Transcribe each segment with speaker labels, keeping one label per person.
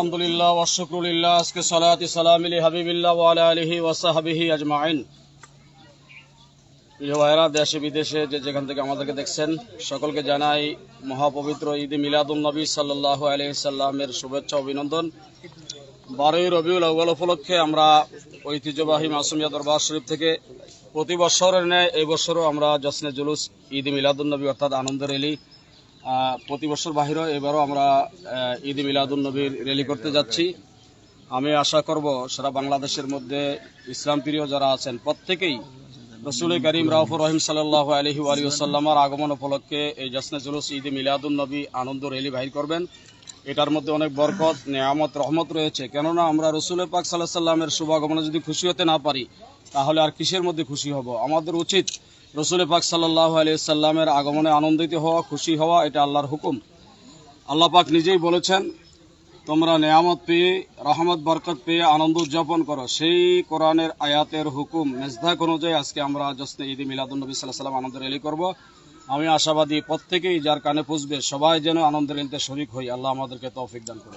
Speaker 1: আলহামদুলিল্লাহ ওয়াশুকুলিল্লাহ আজকে সালাতি সালাম আলি ওয়ালা আলিহি ওয়াসাহাবিহি আজমাইন। দেশে বিদেশে যে যেখান থেকে আমাদেরকে দেখছেন, সকলকে জানাই মহাপবিত্র ঈদ মিলাদুল নবী সাল্লাহ আলহি সাল্লামের শুভেচ্ছা, অভিনন্দন। বারোই রবিউল আউ্বাল উপলক্ষে আমরা ঐতিহ্যবাহী মাসুমিয়া দরবার শরীফ থেকে প্রতি বছরের ন্যায় এই বছরও আমরা জশ্নে জুলুস ঈদ মিলাদুল নবী অর্থাৎ আনন্দ রেলি প্রতি বছর বাহিরেও এবারও আমরা ঈদ মিলাদুল নবীর রেলি করতে যাচ্ছি। আমি আশা করব সারা বাংলাদেশের মধ্যে ইসলাম প্রিয় যারা আছেন, প্রত্যেকেই রসুল করিম রাউফুর রহিম সাল্লাহ আলহি আলিয়াল্লামার আগমন উপলক্ষে এই জশ্নে জুলুস ঈদ মিলাদুল নবী আনন্দ র্যালি বাহির করবেন। এটার মধ্যে অনেক বরকত, নেয়ামত, রহমত রয়েছে। কেননা আমরা রসুল পাক সাল্লাহ সাল্লামের শুভাগমনে যদি খুশি হতে না পারি, তাহলে আর কিসের মধ্যে খুশি হব? আমাদের উচিত রসুল পাক সাল্লাহ সাল্লামের আগমনে আনন্দিত হওয়া খুশি হওয়া এটা আল্লাহর হুকুম। আল্লাহ পাক নিজেই বলেছেন তোমরা নেয়ামত পেয়ে রহমত বরকত পেয়ে আনন্দ উদযাপন করো। সেই কোরআনের আয়াতের হুকুম মেজদাক অনুযায়ী আজকে আমরা জশ্নে ঈদ মিলাদুলনবী সাল্লাহ সাল্লাম আনন্দ রেলি করব। আমি আশাবাদী প্রত্যেকেই যার কানে পুষবে সবাই যেন আনন্দ রেলিতে শরিক হই। আল্লাহ আমাদেরকে তৌফিক দান করে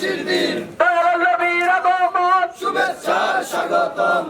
Speaker 2: খুশির দিন
Speaker 3: শুভেচ্ছা স্বাগতম।